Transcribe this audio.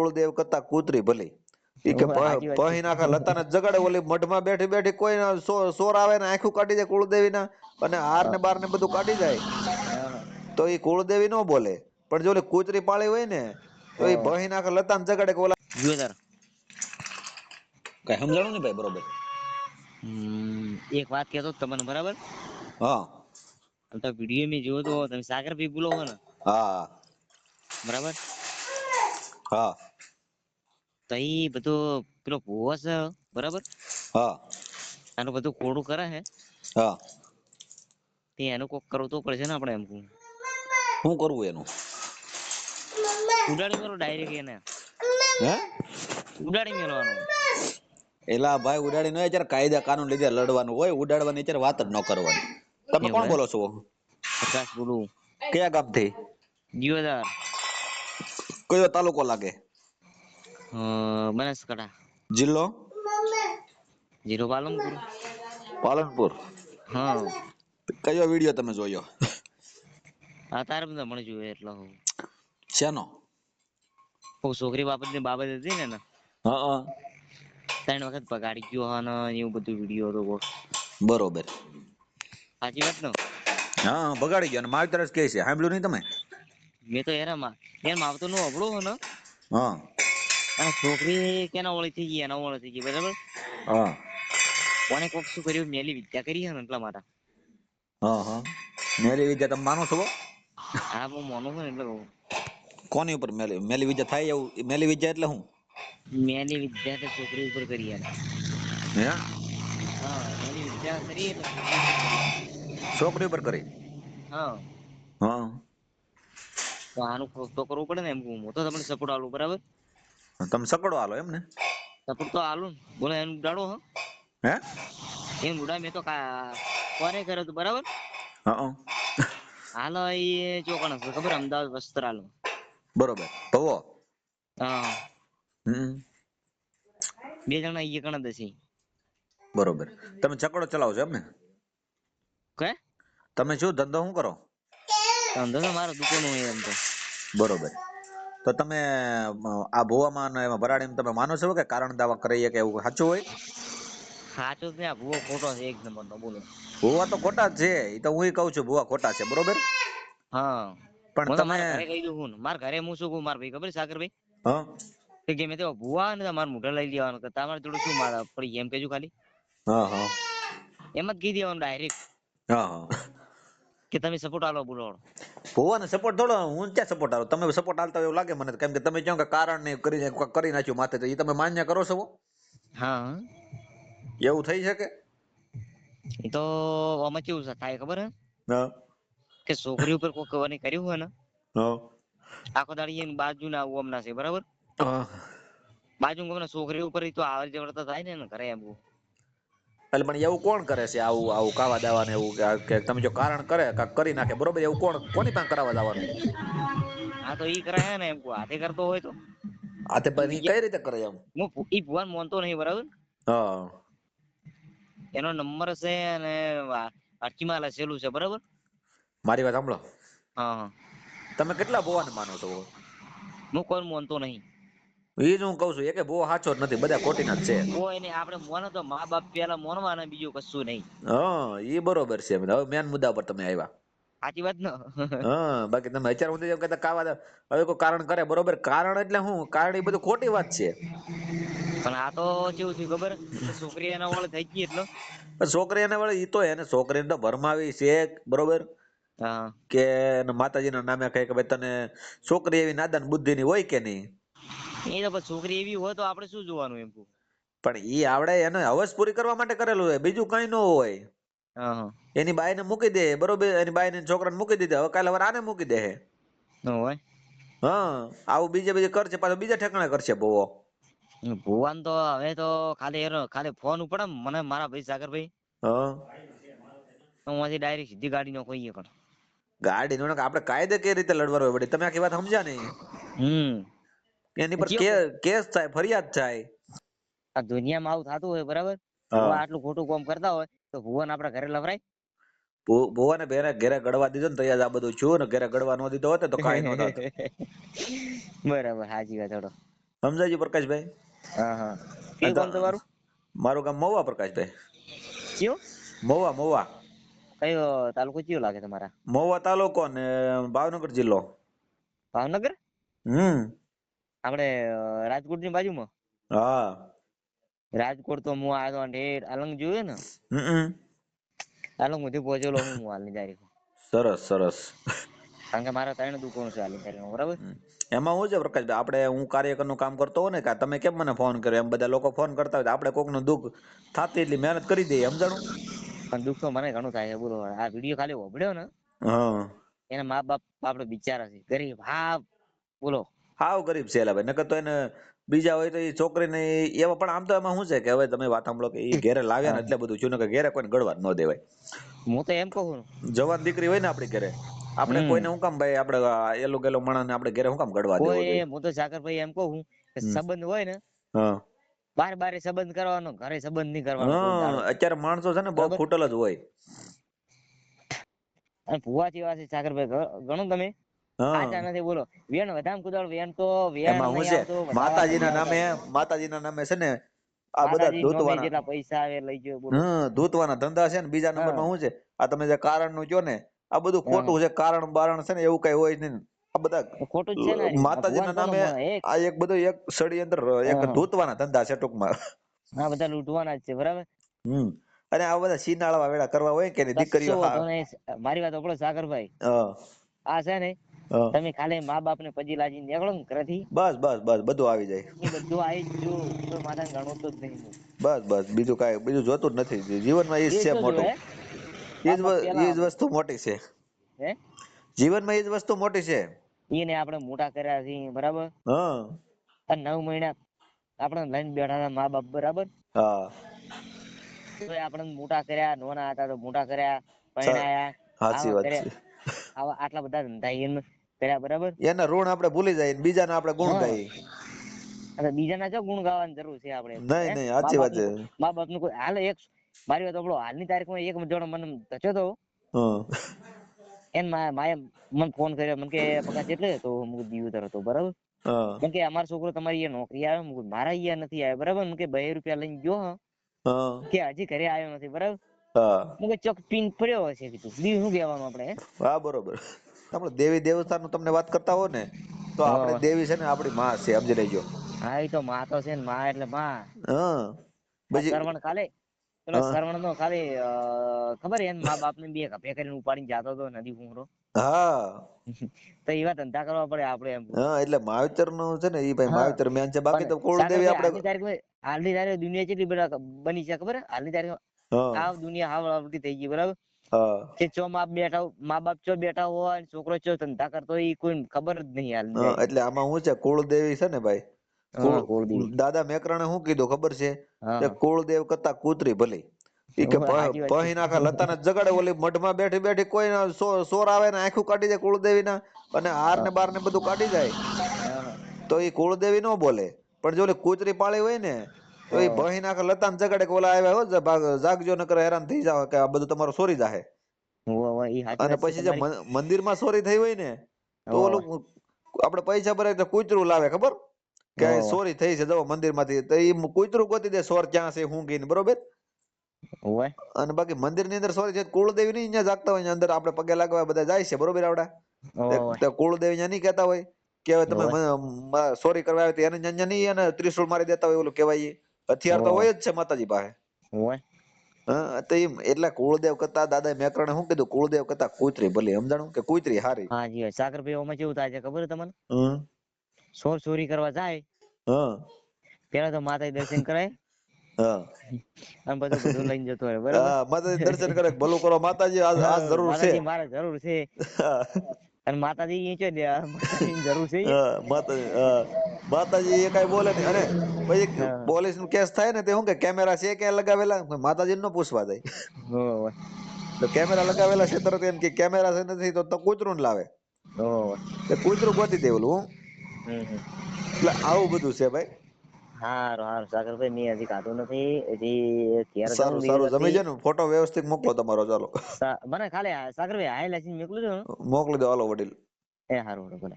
કુળદેવ કરતા કૂતરી ભલી. ઈ કે. પહી નાખા લતાને જગાડે ઓલી મઢમાં બેઠી બેઠી કોઈ સોર આવે ને આખું કાઢી જાય કુળદેવીના અને હાર ને બાર ને બધું કાઢી જાય. તો ઈ કુળદેવી નો બોલે. પણ જો ઓલી કૂતરી પાળી હોય ને તો ઈ પહી નાખા લતાને જગાડે કે ઓલા તાર. કઈ સમજાણું ને ભાઈ બરોબર? એક વાત કહેતો તમને બરાબર? હા. તો વીડિયો મેં જોયો તો તમે સાગર ભાઈ બોલો હો ને. હા. બરાબર? હા. તો ઈ બધો પેલો ભૂવો છે બરાબર? હા. આનું બધું કોડું કરે છે હા. તે એનું કોક કરવું તો પડશે ને આપણે એમ કહું. શું કરવું એનું? ઉડાડી મેલો ડાયરેક્ટ એને. હે? ઉડાડી મેળવાનું એલા ભાઈ ઉડાડી નો અત્યારે કાયદા કાનૂન લીધે લડવાનું હોય ઉડાડવાની અત્યારે વાત જ ન કરવાની. તમે કોણ બોલો છો? પ્રકાશ બોલું. કયા ગામથી? દિયોદર. કયો તાલુકો લાગે? બનાસકાંઠા. જિલ્લો? જિલ્લો પાલનપુર. પાલનપુર. હા. કયો વીડિયો તમે જોયો? આ તારે બધા મને જોયે એટલે હું. શેનો? હું છોકરી બાબતની બાબત હતી ને હા હા. ત્રણ વખત પગાડી ગયો અને એવું બધું વીડિયો હતો બરોબર. સાચી વાત ને? હા બગાડી ગયો અને મારી તરફ કે છે. સાંભળ્યું નહીં તમે? મેં તો એના માં એમ આવતો નું અબળો હો ને. હા. અને છોકરી કેના ઓળી થઈ ગઈ એના ઓળી થઈ ગઈ બરાબર? હા. કોને કોક શું કર્યું? મેલી વિદ્યા કરી હે ને એટલા માટે. હા હા. મેલી વિદ્યા તમે માનો છો હા? હું માનું છું ને એટલે કહું કોની ઉપર મેલી? મેલી વિદ્યા થાય એવું? મેલી વિદ્યા એટલે હું મેલી વિદ્યા તો છોકરી ઉપર કરી એને હે? હા મેલી વિદ્યા કરી એટલે છોકરી ઉપર કરી? હા. હા. તો આનું તો કરવું પડે ને એમ હું. તો તમને સપોર્ટ આલું બરાબર? તમે સકડો હાલો એમ ને? સકડ તો આલું બોલે એનું ઉડાડો હા. હે? એમ ઉડા મેં તો કોને કર્યો તો બરાબર? હા હાલો એ ચોકણ હશે ખબર અમદાવાદ વસ્ત્રાલ બરોબર. ભવો. હા. બે જણા ઈ કણ દસી બરોબર. તમે ચકડો ચલાવો છો એમ ને? કે? તમે શું ધંધો શું કરો? ધંધો તો મારો દુકાન હોય એમ તો. બરોબર. તો તમે આ ભુવામાં ને એમાં ભરાડીમાં તમે માનો છો કે કારણ દાવા કરીએ કે એવું સાચું હોય? સાચું ને ભૂવો ખોટો છે એક નંબર નો બોલો. ભુવા તો ખોટા છે એ તો હું કહું છું ભુવા ખોટા છે બરોબર? હા. પણ તમે ઘરે કહી દઉં છું મારા ઘરે હું શું કહું મારા ભાઈ ખબર સાગર સાગરભાઈ? હા. કે ગમે તે ભૂવા ને તો મારા મોઢે લઈ લેવાનો કે તમારે જોડે શું મારા પડી એમ કેજો ખાલી. હા હા. એમ જ કહી દેવાનું ડાયરેક્ટ હા હા. કે તમે સપોર્ટ આલો બોલો ભુવાને સપોર્ટ થોડો હું ક્યાં સપોર્ટ આલો. તમે સપોર્ટ આલતા હોય એવું લાગે મને કેમ કે તમે કહો કે કારણ ને કરી કરી નાખ્યું માથે તો એ તમે માન્ય કરો છો હા. એવું થઈ શકે? એ તો આમાં કેવું થાય ખબર હે? કે છોકરી ઉપર કોઈ કવાની કર્યું હોય ને હા. આખો દાડી એની બાજુ ના આવું ના છે બરાબર. બાજુ છોકરી ઉપર તો આવર જવડતા થાય ને ઘરે એમ. એટલે પણ એવું કોણ કરે છે આવું આવું કાવા દાવા ને એવું કે- તમે જો કારણ કરે કરી નાખે બરોબર? એવું કોણ કોની પાસે કરાવવા દાવાનું? હા તો ઈ કરાય ને એમ હાથે કરતો હોય તો. હાથે તે પણ કઈ રીતે કરે એમ? હું ઈ ભુવાન માનતો નહીં બરાબર? હા. એનો નંબર છે અને અરચીમાં લખેલું છે બરાબર? મારી વાત સાંભળો. હા તમે કેટલા ભુવાને માનો છો? હું કોઈ માનતો નહીં. એ જ હું કઉ છું એકે બહુ સાચો જ નથી બધા ખોટીના જ છે. કોઈ ને આપણે મોનો તો મા બાપ પેલા મોનવાના બીજું કશું નહીં. હા એ બરોબર છે હવે મેન મુદ્દા પર તમે આવ્યા. સાચી વાત ને? હા બાકી તમે અત્યારે હું એમ કહેતા કાવા હવે કોઈ કારણ કરે બરોબર? કારણ એટલે શું? કારણ એ બધું ખોટી વાત છે. પણ આ તો કેવું થયું ખબર? છોકરી એના વાળે થઈ ગઈ એટલે. છોકરી એના વળી ઈ તો એને છોકરીને તો ભરમાવી છે બરોબર? કે માતાજીના નામે કહે કે ભાઈ તને છોકરી એવી નાદાન બુદ્ધિની હોય કે નહીં? એ તો છોકરી એવી હોય તો આપણે શું જોવાનું એમ. પણ એ આવડે એને હવસ પૂરી કરવા માટે કરેલું હોય બીજું કઈ ન હોય. એની બાઈ ને મૂકી દે બરોબર? એની બાઈને છોકરાને મૂકી દીધે હવે કાલે હવે આને મૂકી દે હોય? હા આવું બીજે બીજે કરશે પાછો બીજા ઠેકાણે કરશે બહુ ભુવાન તો હવે તો ખાલી એનો ખાલી ફોન ઉપર મને મારા ભાઈ સાગરભાઈ. હા. હું ડાયરેક્ટ સીધી ગાડી નો કોઈ પણ. ગાડી નો આપણે કાયદે કઈ રીતે લડવાનું હોય વળી? તમે આખી વાત સમજ્યા નહીં. હમ. એની પર કે- કેસ થાય ફરિયાદ થાય. આ દુનિયામાં આવું થતું હોય બરાબર. આટલું ખોટું કામ કરતા હોય તો ભુવન આપણા ઘરે લવરાય. ભુવન ભુવાને ઘરે ગળવા દીધો ને તૈયાર આ બધું છું ને ઘરે ગળવા ન દીધો હોત તો કાઈ ન થાત. બરાબર હાજી વાત થોડો સમજાય છે પ્રકાશભાઈ? હા હા. કયું ગામ તમારું? મારું ગામ મહુવા પ્રકાશભાઈ. કયું? મહુવા મહુવા. કયો તાલુકો કયો લાગે તમારા? મહુવા તાલુકો ને ભાવનગર જિલ્લો. ભાવનગર? હમ. આપણે રાજકોટની બાજુમાં? હા. રાજકોટ તો હું આવ્યો ઢેર અલંગ જોયું ને? અલંગ સુધી પહોંચેલો હું હાલની તારીખ. સરસ સરસ. કારણ કે મારા ત્રણ દુકાનો છે હાલની તારીખ બરાબર? એમાં હું છે પ્રકાશભાઈ આપણે હું કાર્યકરનું કામ કરતો હોય ને કે તમે કેમ મને ફોન કર્યો? એમ બધા લોકો ફોન કરતા હોય આપણે કોકનું દુઃખ થાતી એટલી મહેનત કરી દઈએ સમજાણું? પણ દુઃખ તો મને ઘણું થાય છે બોલો. આ વીડિયો ખાલી હોભળ્યો ને? હા. એના મા બાપ આપણે બિચારા છે ગરીબ હા બોલો. હાવ ગરીબ છે એલા ભાઈ. નકર તો એને બીજા હોય તો એ છોકરીને એવા પણ આમ તો એમાં શું છે કે હવે તમે વાત સાંભળો કે એ ઘેરે લાવ્યા ને એટલે બધું છું કે ઘેરે કોઈને ગળવા ન દેવાય. હું તો એમ કહું જવાન દીકરી હોય ને આપણી ઘરે આપણે. કોઈને હું કામ ભાઈ આપણે એલો ગેલો માણસને આપણે ઘરે હું કામ ગળવા દેવો હું તો સાગરભાઈ એમ કહું કે સંબંધ હોય ને હા. બાર બારે સંબંધ કરવાનો ઘરે સંબંધ નહીં કરવાનો. અત્યારે માણસો છે ને બહુ. ફૂટલ જ હોય. અને ભુવા જેવા છે સાગરભાઈ ઘણું તમે? આચા નથી બોલો. વેણ વધામ કુદાળ વેણ તો વેણ માતાજીના નામે. માતાજીના નામે છે ને આ બધા ધોતવાના. જેટલા પૈસા આવે લઈ ગયો બોલો. હમ ધોતવાના ધંધા છે ને બીજા નંબરમાં શું છે? આ તમે જે કારણનું કયો ને આ બધું ખોટું છે કારણ બારણ છે ને એવું કઈ હોય નહીં. આ બધા ખોટું છે ને માતાજીના નામે આ એક બધું એક ષડયંત્ર એક ધોતવાના ધંધા છે ટૂંકમાં. આ બધા લૂંટવાના જ છે બરાબર? હમ. અને આ બધા સીનાળવા વેળા કરવા હોય કે દીકરીઓ હા. મારી વાત સાંભળો સાગરભાઈ. હા, આ છે ને હા. તમે ખાલી મા બાપ ને પછી લાજી નીકળો ને ઘરેથી. બસ બસ બસ બધું આવી જાય. બધું આવી જ જો કોઈ માતાને તો જ નહીં બસ બસ બીજું કાંઈ બીજું જોતું જ નથી. જીવનમાં એ જ છે મોટું. એ જ એ વસ્તુ મોટી છે. હે? જીવનમાં એ જ વસ્તુ મોટી છે. એને આપણે મોટા કર્યા છે બરાબર? હા. અને નવ મહિના આપણે લઈને બેઠા મા બાપ બરાબર? હા. તો આપણે મોટા કર્યા નોના હતા તો મોટા કર્યા પરણાયા સાચી વાત છે. આવા આટલા બધા ધંધા એમ કર્યા બરાબર? એના ઋણ આપણે ભૂલી જાય બીજાના આપણે ગુણ. ગાઈએ. અને બીજાના જો ગુણ ગાવાની જરૂર છે આપણે? નહીં નહીં સાચી વાત છે. મા બાપનું કોઈ હાલ એક મારી વાત આપણો હાલની તારીખમાં એક જણો મને ધચ્યો તો એન માએ મને ફોન કર્યો મને કે પગાર તો હતો? હું દીવતર હતો બરાબર? મને કે અમારો છોકરો તમારી અહીંયા નોકરી આવ્યો મેં મારા અહીંયા નથી આવ્યો બરાબર? મને કે બે રૂપિયા લઈને ગયો કે હજી ઘરે આવ્યો નથી બરાબર? મુકે ચોક પીન પડ્યો હશે કીધું. દીવ શું કહેવાનું આપણે હા બરોબર. આપણે દેવી દેવતાનું તમને વાત કરતા હો ને તો આપણે દેવી છે ને આપણી માં છે સમજી લેજો. હા એ તો માં તો છે ને માં એટલે માં. હા. આ બીજી શ્રવણ ખાલી પેલો શ્રવણ નો ખાલી ખબર એમ મા બાપ ને બે કપે કરીને ઉપાડીને જાતો હતો નદી કુંવરો. હા. તો એવા ધંધા કરવા પડે આપણે એમ. હા એટલે માવતરનું છે ને એ ભાઈ માવતર મેન છે બાકી તો કોળ દેવી આપણે હાલની તારીખ દુનિયા કેટલી બની છે ખબર હાલની તારીખ હા. દુનિયા હાવ આવડી થઈ ગઈ બરાબર? કે ચો મા બેઠા મા બાપ ચો બેઠા હોય અને છોકરો ચો ધંધા કરતો હોય ઈ કોઈને ખબર જ નહીં હાલ એટલે આમાં શું છે કુળદેવી છે ને ભાઈ? કુળદેવી. દાદા મેકરણે શું કીધું ખબર છે? કે કુળદેવ કરતા કૂતરી ભલી. ઈ કે. પહી નાખા લતાને જગાડે ઓલી મઢમાં બેઠી બેઠી કોઈ સોર આવે ને આખું કાઢી જાય કુળદેવીના અને હાર ને બાર ને બધું કાઢી જાય. તો ઈ કુળદેવી નો બોલે. પણ જો ઓલી કૂતરી પાળી હોય ને તો એ બહી નાખે લતાને જગાડે કે ઓલા આવ્યા હો જાગજો નકર હેરાન થઈ જાવ કે આ બધું તમારું સોરી જાહે. અને પછી જે મંદિરમાં ચોરી થઈ હોય ને તો ઓલું આપણે પૈસા ભરાય તો કૂતરું લાવે ખબર? કે સોરી થઈ છે મંદિર મંદિરમાંથી તો એ કૂતરું ગોતી દે સોર ક્યાં છે હું ગઈને બરોબર? અને બાકી મંદિરની અંદર સોરી છે કુળદેવી ની અહીંયા જાગતા હોય અંદર આપણે પગે લાગવા બધા જાય છે બરોબર આવડા? કુળદેવી અહીંયા નહીં કહેતા હોય કે તમે સોરી કરવા આવે તો એને અહીંયા નહીં અને ત્રિશુળ મારી દેતા હોય ઓલું કહેવાય ઈ. હથિયાર તો હોય જ છે માતાજી પાસે. હોય. હા તો એમ એટલે કુળદેવ કરતા દાદા મેકરણે શું કીધું? કુળદેવ કરતા કુતરી ભલે સમજાણું કે કુતરી હારી. હા જી વાત. સાગરભાઈ ઓમાં કેવું થાય છે ખબર તમને? હમ. ચોર ચોરી કરવા જાય હા. પેલા તો માતાજી દર્શન કરાય હા. અને બધું બધું લઈને જતો રહે બરાબર? હા માતાજી દર્શન કરે ભલું કરો. માતાજી આજ આજ જરૂર છે. માતાજી મારે જરૂર છે. અને માતાજી છે જરૂર છે માતાજી માતાજી એ કઈ બોલે નહીં. અને પછી પોલીસનું કેસ થાય ને તે શું કે કેમેરા છે કે લગાવેલા? માતાજી નો પૂછવા જાય તો કેમેરા લગાવેલા છે તરત એમ કે કેમેરા છે નથી તો કૂતરું ને લાવે. કૂતરું ગોતી દેવું. એટલે આવું બધું છે ભાઈ. હારું હારું. સાગરભાઈ મેં હજી કાઢું નથી. હજી સારું સારું. જમી જાય ને. ફોટો વ્યવસ્થિત મોકલો તમારો ચાલો. મને ખાલી સાગરભાઈ હાઈ લાસીને મોકલું છું મોકલી દો હાલો વડીલ. એ હારું ભલે.